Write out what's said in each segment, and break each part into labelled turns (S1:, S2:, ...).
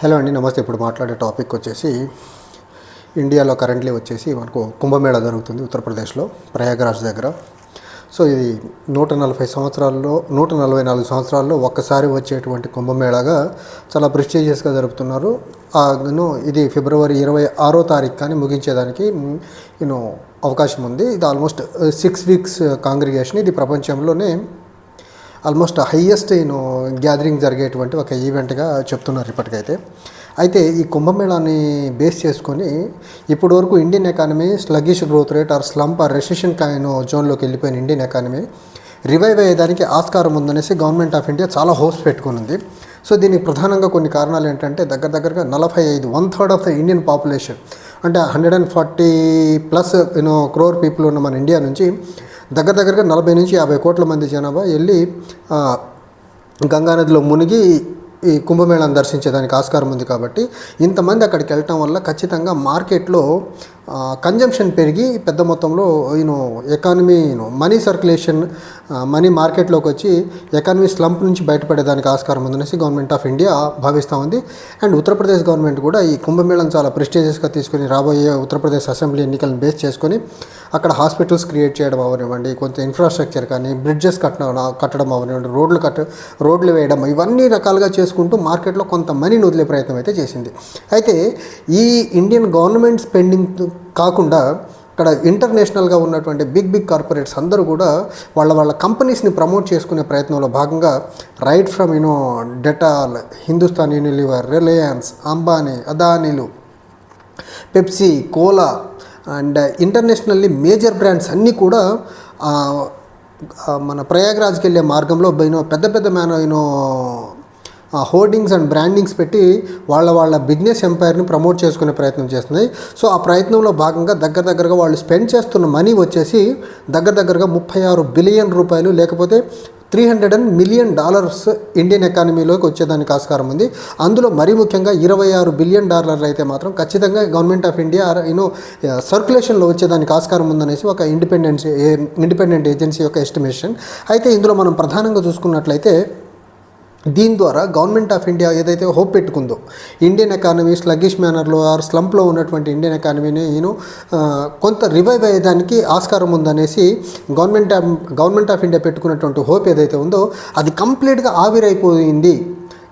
S1: Hello అండి నమస్తే. ఇప్పుడు మాట్లాడే టాపిక్ వచ్చేసి ఇండియాలో కరెంట్లీ వచ్చేసి మనకు కుంభమేళా జరుగుతుంది ఉత్తరప్రదేశ్లో ప్రయాగరాజ్ దగ్గర. సో ఇది నూట నలభై సంవత్సరాల్లో నూట నలభై నాలుగు సంవత్సరాల్లో ఒక్కసారి వచ్చేటువంటి కుంభమేళాగా చాలా ప్రెస్టీజియస్గా జరుపుతున్నారు. యూనో ఇది ఫిబ్రవరి ఇరవై ఆరో తారీఖు కానీ ముగించేదానికి యూనో అవకాశం ఉంది. ఇది ఆల్మోస్ట్ సిక్స్ వీక్స్ కాంగ్రిగేషన్ ఇది ప్రపంచంలోనే ఆల్మోస్ట్ హయ్యెస్ట్ నేను గ్యాదరింగ్ జరిగేటువంటి ఒక ఈవెంట్గా చెప్తున్నారు ఇప్పటికైతే. అయితే ఈ కుంభమేళాన్ని బేస్ చేసుకొని ఇప్పటి వరకు Indian economy sluggish growth rate or slump or recession coin జోన్లోకి వెళ్ళిపోయిన ఇండియన్ ఎకానమీ రివైవ్ అయ్యేదానికి ఆస్కారం ఉందనేసి గవర్నమెంట్ ఆఫ్ ఇండియా చాలా హోప్స్ పెట్టుకుని ఉంది సో దీనికి ప్రధానంగా కొన్ని కారణాలు ఏంటంటే దగ్గర దగ్గరగా నలభై ఐదు one third of the Indian population అంటే hundred and forty plus you know crore people ఉన్న మన ఇండియా నుంచి దగ్గర దగ్గరగా నలభై నుంచి యాభై కోట్ల మంది జనాభా వెళ్ళి గంగానదిలో మునిగి ఈ కుంభమేళాను దర్శించేదానికి ఆస్కారం ఉంది కాబట్టి ఇంతమంది అక్కడికి వెళ్ళటం వల్ల ఖచ్చితంగా మార్కెట్లో కన్జంప్షన్ పెరిగి పెద్ద మొత్తంలో ఈయన ఎకానమీ మనీ సర్క్యులేషన్ మనీ మార్కెట్లోకి వచ్చి ఎకానమీ స్లంప్ నుంచి బయటపడేదానికి ఆస్కారం ఉందనేసి గవర్నమెంట్ ఆఫ్ ఇండియా భావిస్తూ ఉంది. అండ్ ఉత్తరప్రదేశ్ గవర్నమెంట్ కూడా ఈ కుంభమేళం చాలా ప్రెస్టీజియస్గా తీసుకుని రాబోయే ఉత్తరప్రదేశ్ అసెంబ్లీ ఎన్నికలను బేస్ చేసుకొని అక్కడ హాస్పిటల్స్ క్రియేట్ చేయడం అవనివ్వండి కొంత ఇన్ఫ్రాస్ట్రక్చర్ కానీ బ్రిడ్జెస్ కట్టడం కట్టడం అవనివ్వండి రోడ్లు కట్ట రోడ్లు వేయడం ఇవన్నీ రకాలుగా చేసుకుంటూ మార్కెట్లో కొంత మనీని వదిలే ప్రయత్నం అయితే చేసింది. అయితే ఈ ఇండియన్ గవర్నమెంట్ స్పెండింగ్ కాకుండా ఇక్కడ ఇంటర్నేషనల్గా ఉన్నటువంటి బిగ్ బిగ్ కార్పొరేట్స్ అందరూ కూడా వాళ్ళ వాళ్ళ కంపెనీస్ని ప్రమోట్ చేసుకునే ప్రయత్నంలో భాగంగా right from you know Dettol Hindustan Unilever Reliance Ambani అదానీలు Pepsi Cola and internationally major brands అన్నీ కూడా మన ప్రయాగరాజ్కి వెళ్ళే మార్గంలో బైనో పెద్ద పెద్ద మేనో you know hoardings and brandings పెట్టి వాళ్ళ వాళ్ళ బిజినెస్ ఎంపైర్ని ప్రమోట్ చేసుకునే ప్రయత్నం చేస్తున్నాయి సో ఆ ప్రయత్నంలో భాగంగా దగ్గర దగ్గరగా వాళ్ళు స్పెండ్ చేస్తున్న మనీ వచ్చేసి దగ్గర దగ్గరగా ముప్పై ఆరు బిలియన్ రూపాయలు లేకపోతే three hundred and million dollars Indian ఎకానమీలోకి వచ్చేదానికి ఆస్కారం ఉంది. అందులో మరీ ముఖ్యంగా ఇరవై ఆరు బిలియన్ డాలర్లు అయితే మాత్రం ఖచ్చితంగా government of India you know సర్క్యులేషన్లో వచ్చేదానికి ఆస్కారం ఉందనేసి ఒక ఇండిపెండెన్స్ ఇండిపెండెంట్ ఏజెన్సీ యొక్క ఎస్టిమేషన్. అయితే ఇందులో మనం ప్రధానంగా చూసుకున్నట్లయితే దీని ద్వారా గవర్నమెంట్ ఆఫ్ ఇండియా ఏదైతే హోప్ పెట్టుకుందో ఇండియన్ ఎకానమీ స్లగ్గిష్ మేనర్లో ఆర్ స్లంప్లో ఉన్నటువంటి ఇండియన్ ఎకానమీని నేను కొంత రివైవ్ అయ్యేదానికి ఆస్కారం ఉందనేసి government of government of India పెట్టుకున్నటువంటి హోప్ ఏదైతే ఉందో అది కంప్లీట్గా ఆవిరైపోయింది.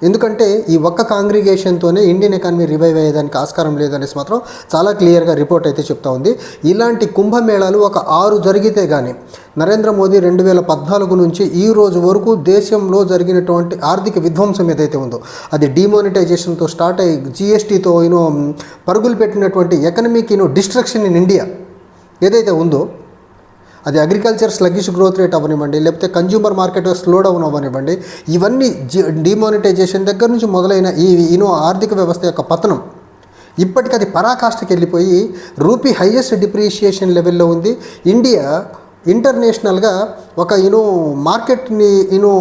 S1: ఎందుకంటే ఈ ఒక్క కాంగ్రిగేషన్తోనే ఇండియన్ ఎకానమీ రివైవ్ అయ్యేదానికి ఆస్కారం లేదనేసి మాత్రం చాలా క్లియర్గా రిపోర్ట్ అయితే చెప్తా ఉంది. ఇలాంటి కుంభమేళాలు ఒక ఆరు జరిగితే కానీ నరేంద్ర మోదీ రెండు వేల పద్నాలుగు నుంచి ఈ రోజు వరకు దేశంలో జరిగినటువంటి ఆర్థిక విధ్వంసం ఏదైతే ఉందో అది డిమానిటైజేషన్తో స్టార్ట్ అయ్యి జిఎస్టీతో యూనో పరుగులు పెట్టినటువంటి ఎకనమీకి you know destruction in India ఏదైతే ఉందో అది అగ్రికల్చర్ స్లగ్గిష్ గ్రోత్ రేట్ అవ్వనివ్వండి లేకపోతే కన్జ్యూమర్ మార్కెట్ స్లో డౌన్ అవ్వనివ్వండి. ఇవన్నీ డిమానిటైజేషన్ దగ్గర నుంచి మొదలైన ఈ ఇనో ఆర్థిక వ్యవస్థ యొక్క పతనం ఇప్పటికది అది పరాకాష్ఠకి వెళ్ళిపోయి రూపీ హైయెస్ట్ డిప్రిషియేషన్ లెవెల్లో ఉంది. ఇండియా ఇంటర్నేషనల్గా ఒక యూనో మార్కెట్ని యూనో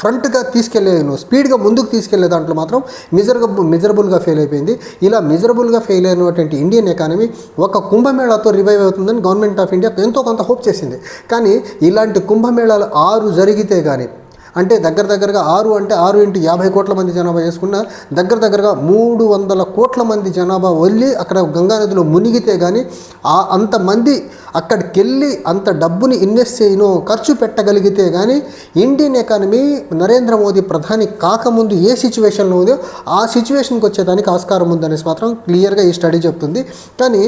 S1: ఫ్రంట్గా తీసుకెళ్ళే ఈయన స్పీడ్గా ముందుకు తీసుకెళ్ళే దాంట్లో మాత్రం మిజరబుల్ మిజరబుల్గా ఫెయిల్ అయిపోయింది. ఇలా మిజరబుల్గా ఫెయిల్ అయినటువంటి ఇండియన్ ఎకానమీ ఒక కుంభమేళాతో రివైవ్ అవుతుందని గవర్నమెంట్ ఆఫ్ ఇండియా ఎంతో కొంత హోప్ చేసింది. కానీ ఇలాంటి కుంభమేళాలు ఆరు జరిగితే కానీ అంటే దగ్గర దగ్గరగా ఆరు అంటే ఆరు ఇంటూ యాభై కోట్ల మంది జనాభా చేసుకున్న దగ్గర దగ్గరగా మూడు వందల కోట్ల మంది జనాభా వెళ్ళి అక్కడ గంగానదిలో మునిగితే కానీ ఆ అంతమంది అక్కడికి వెళ్ళి అంత డబ్బుని ఇన్వెస్ట్ చేయను ఖర్చు పెట్టగలిగితే కానీ ఇండియన్ ఎకానమీ నరేంద్ర మోదీ ప్రధాని కాకముందు ఏ సిచ్యువేషన్లో ఉందో ఆ సిచ్యువేషన్కి వచ్చేదానికి ఆస్కారం ఉందనేసి మాత్రం క్లియర్గా ఈ స్టడీ చెప్తుంది. కానీ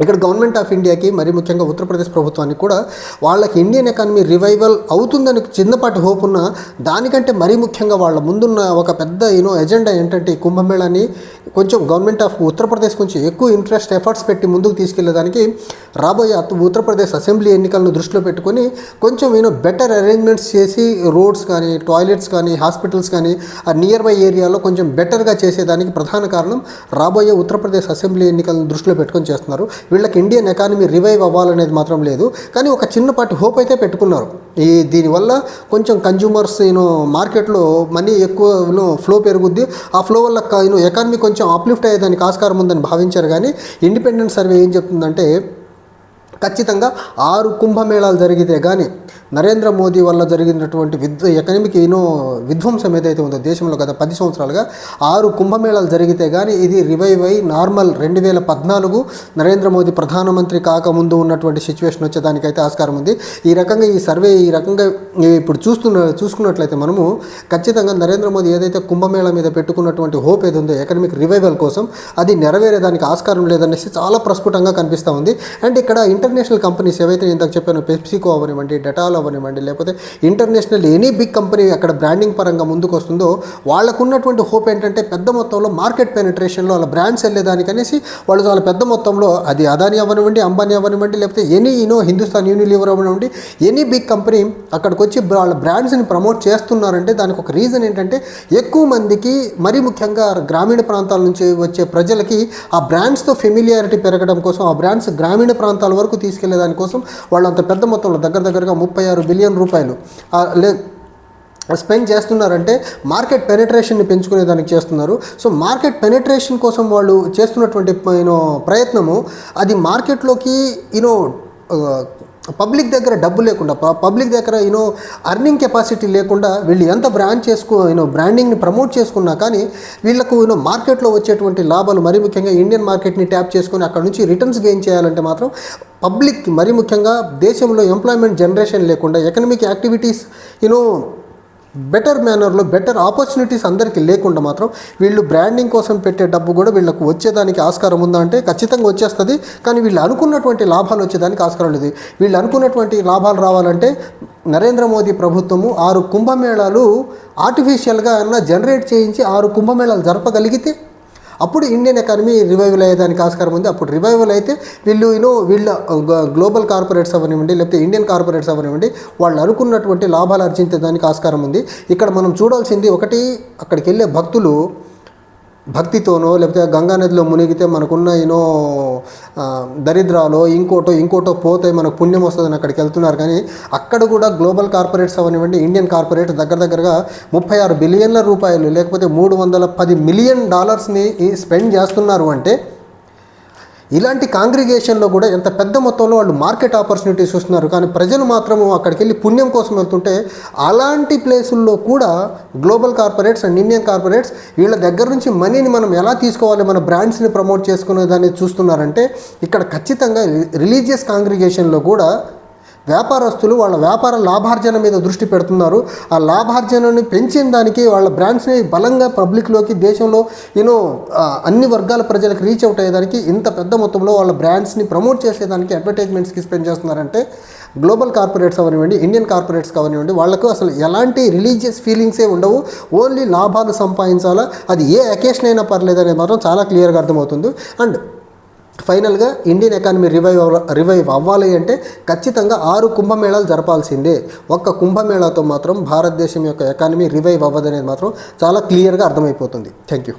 S1: ఇక్కడ గవర్నమెంట్ ఆఫ్ ఇండియాకి మరి ముఖ్యంగా ఉత్తరప్రదేశ్ ప్రభుత్వానికి కూడా వాళ్ళకి ఇండియన్ ఎకానమీ రివైవల్ అవుతుందని చిన్నపాటి హోప్ ఉన్న దానికంటే మరీ ముఖ్యంగా వాళ్ళ ముందున్న ఒక పెద్ద యూనో ఎజెండా ఏంటంటే ఈ కుంభమేళాని కొంచెం గవర్నమెంట్ ఆఫ్ ఉత్తరప్రదేశ్ కొంచెం ఎక్కువ ఇంట్రెస్ట్ ఎఫర్ట్స్ పెట్టి ముందుకు తీసుకెళ్ళేదానికి రాబోయే ఉత్తరప్రదేశ్ అసెంబ్లీ ఎన్నికలను దృష్టిలో పెట్టుకొని కొంచెం యూనో బెటర్ అరేంజ్మెంట్స్ చేసి రోడ్స్ కానీ టాయిలెట్స్ కానీ హాస్పిటల్స్ కానీ ఆ నియర్ బై ఏరియాలో కొంచెం బెటర్గా చేసేదానికి ప్రధాన కారణం రాబోయే ఉత్తరప్రదేశ్ అసెంబ్లీ ఎన్నికలను దృష్టిలో పెట్టుకొని చేస్తున్నారు. వీళ్ళకి ఇండియన్ ఎకానమీ రివైవ్ అవ్వాలనేది మాత్రం లేదు. కానీ ఒక చిన్నపాటి హోప్ అయితే పెట్టుకున్నారు. ఈ దీనివల్ల కొంచెం కన్జ్యూమర్స్ యూనో మార్కెట్లో మనీ ఎక్కువ ఫ్లో పెరుగుద్ది. ఆ ఫ్లో వల్ల యూనో ఎకానమీ కొంచెం అప్లిఫ్ట్ అయ్యేదానికి ఆస్కారం ఉందని భావించారు. కానీ ఇండిపెండెంట్ సర్వే ఏం చెప్తుందంటే ఖచ్చితంగా ఆరు కుంభమేళాలు జరిగితే కానీ నరేంద్ర మోదీ వల్ల జరిగినటువంటి విద్ ఎకనమిక్ ఎన్నో విధ్వంసం ఏదైతే ఉందో దేశంలో గత పది సంవత్సరాలుగా ఆరు కుంభమేళాలు జరిగితే కానీ ఇది రివైవ్ అయి నార్మల్ రెండు వేల పద్నాలుగు నరేంద్ర మోదీ ప్రధానమంత్రి కాకముందు ఉన్నటువంటి సిచ్యువేషన్ వచ్చేదానికైతే ఆస్కారం ఉంది. ఈ రకంగా ఈ సర్వే ఈ రకంగా ఇప్పుడు చూస్తున్న చూసుకున్నట్లయితే మనము ఖచ్చితంగా నరేంద్ర మోదీ ఏదైతే కుంభమేళా మీద పెట్టుకున్నటువంటి హోప్ ఏది ఉందో ఎకనమిక్ రివైవల్ కోసం అది నెరవేరేదానికి ఆస్కారం లేదనేసి చాలా ప్రస్ఫుటంగా కనిపిస్తూ ఉంది. అండ్ ఇక్కడ ఇంటర్ ఇంటర్నేషనల్ కంపెనీస్ ఏవైతే ఇంతకు చెప్పాను పెప్సికో అవనివ్వండి డెటాల్ అవనివ్వండి లేకపోతే ఇంటర్నేషనల్ ఎనీ బిగ్ కంపెనీ అక్కడ బ్రాండింగ్ పరంగా ముందుకు వస్తుందో వాళ్ళకున్నటువంటి హోప్ ఏంటంటే పెద్ద మొత్తంలో మార్కెట్ పెనిట్రేషన్లో వాళ్ళ బ్రాండ్స్ వెళ్ళేదానికనేసి వాళ్ళు చాలా పెద్ద మొత్తంలో అది అదాని అవనివ్వండి అంబానీ అవనివ్వండి లేకపోతే any you know Hindustan Unilever అవనివ్వండి ఎనీ బిగ్ కంపెనీ అక్కడికి వచ్చి వాళ్ళ బ్రాండ్స్ని ప్రమోట్ చేస్తున్నారంటే దానికి ఒక రీజన్ ఏంటంటే ఎక్కువ మందికి మరీ ముఖ్యంగా గ్రామీణ ప్రాంతాల నుంచి వచ్చే ప్రజలకి ఆ బ్రాండ్స్తో ఫెమిలియారిటీ పెరగడం కోసం ఆ బ్రాండ్స్ గ్రామీణ ప్రాంతాల వరకు తీసుకెళ్ళే దానికోసం వాళ్ళు అంత పెద్ద మొత్తంలో దగ్గర దగ్గరగా ముప్పై ఆరు బిలియన్ రూపాయలు లే స్పెండ్ చేస్తున్నారంటే మార్కెట్ పెనిట్రేషన్ని పెంచుకునే దానికి చేస్తున్నారు. సో మార్కెట్ పెనిట్రేషన్ కోసం వాళ్ళు చేస్తున్నటువంటి యూనో ప్రయత్నము అది మార్కెట్లోకి యూనో పబ్లిక్ దగ్గర డబ్బు లేకుండా పబ్లిక్ దగ్గర యూనో అర్నింగ్ కెపాసిటీ లేకుండా వీళ్ళు ఎంత బ్రాండ్ చేసుకో యూనో బ్రాండింగ్ని ప్రమోట్ చేసుకున్నా కానీ వీళ్ళకు యూనో మార్కెట్లో వచ్చేటువంటి లాభాలు మరీ ముఖ్యంగా ఇండియన్ మార్కెట్ని ట్యాప్ చేసుకొని అక్కడ నుంచి రిటర్న్స్ గెయిన్ చేయాలంటే మాత్రం పబ్లిక్ మరీ ముఖ్యంగా దేశంలో ఎంప్లాయ్మెంట్ జనరేషన్ లేకుండా economic activities you know better మేనర్లో better opportunities అందరికీ లేకుండా మాత్రం వీళ్ళు బ్రాండింగ్ కోసం పెట్టే డబ్బు కూడా వీళ్ళకు వచ్చేదానికి ఆస్కారం ఉందా అంటే ఖచ్చితంగా వచ్చేస్తుంది. కానీ వీళ్ళు అనుకున్నటువంటి లాభాలు వచ్చేదానికి ఆస్కారం లేదు. వీళ్ళు అనుకున్నటువంటి లాభాలు రావాలంటే నరేంద్ర మోదీ ప్రభుత్వము ఆరు కుంభమేళాలు ఆర్టిఫిషియల్గా అన్న జనరేట్ చేయించి ఆరు కుంభమేళాలు జరపగలిగితే అప్పుడు ఇండియన్ ఎకానమీ రివైవల్ అయ్యేదానికి ఆస్కారం ఉంది. అప్పుడు రివైవల్ అయితే వీళ్ళు యూనో వీళ్ళ గ్లోబల్ కార్పొరేట్స్ అవనివ్వండి లేకపోతే ఇండియన్ కార్పొరేట్స్ అవనివ్వండి వాళ్ళు అనుకున్నటువంటి లాభాలు ఆర్జించేదానికి ఆస్కారం ఉంది. ఇక్కడ మనం చూడాల్సింది ఒకటి అక్కడికి వెళ్ళే భక్తులు భక్తితోనో లేకపోతే గంగా నదిలో మునిగితే మనకున్న ఎన్నో దరిద్రాలో ఇంకోటో ఇంకోటో పోతే మనకు పుణ్యం వస్తుందని అక్కడికి వెళ్తున్నారు. కానీ అక్కడ కూడా గ్లోబల్ కార్పొరేట్స్ అవనివ్వండి ఇండియన్ కార్పొరేట్స్ దగ్గర దగ్గరగా ముప్పై ఆరు బిలియన్ల రూపాయలు లేకపోతే మూడు వందల పది మిలియన్ డాలర్స్ని స్పెండ్ చేస్తున్నారు అంటే ఇలాంటి కాంగ్రిగేషన్లో కూడా ఎంత పెద్ద మొత్తంలో వాళ్ళు మార్కెట్ ఆపర్చునిటీస్ చూస్తున్నారు. కానీ ప్రజలు మాత్రము అక్కడికి వెళ్ళి పుణ్యం కోసం వెళ్తుంటే అలాంటి ప్లేసుల్లో కూడా global corporates and Indian corporates వీళ్ళ దగ్గర నుంచి మనీని మనం ఎలా తీసుకోవాలి మన బ్రాండ్స్ని ప్రమోట్ చేసుకునే దాన్ని చూస్తున్నారంటే ఇక్కడ ఖచ్చితంగా రిలీజియస్ కాంగ్రిగేషన్లో కూడా వ్యాపారస్తులు వాళ్ళ వ్యాపార లాభార్జన మీద దృష్టి పెడుతున్నారు. ఆ లాభార్జనని పెంచిన దానికి వాళ్ళ బ్రాండ్స్ని బలంగా పబ్లిక్లోకి దేశంలో యూనో అన్ని వర్గాల ప్రజలకు రీచ్ అవుట్ అయ్యేదానికి ఇంత పెద్ద మొత్తంలో వాళ్ళ బ్రాండ్స్ని ప్రమోట్ చేసేదానికి అడ్వర్టైజ్మెంట్స్కి స్పెండ్ చేస్తున్నారంటే గ్లోబల్ కార్పొరేట్స్ అవనివ్వండి ఇండియన్ కార్పొరేట్స్ అవనివ్వండి వాళ్ళకు అసలు ఎలాంటి రిలీజియస్ ఫీలింగ్సే ఉండవు. ఓన్లీ లాభాలు సంపాదించాలా అది ఏ అకేషన్ అయినా పర్లేదు అనేది మాత్రం చాలా క్లియర్గా అర్థమవుతుంది. అండ్ ఫైనల్గా ఇండియన్ ఎకానమీ రివైవ్ అవ్వ రివైవ్ అవ్వాలి అంటే ఖచ్చితంగా ఆరు కుంభమేళాలు జరపాల్సిందే. ఒక్క కుంభమేళాతో మాత్రం భారతదేశం యొక్క ఎకానమీ రివైవ్ అవ్వదనేది మాత్రం చాలా క్లియర్గా అర్థమైపోతుంది. Thank you.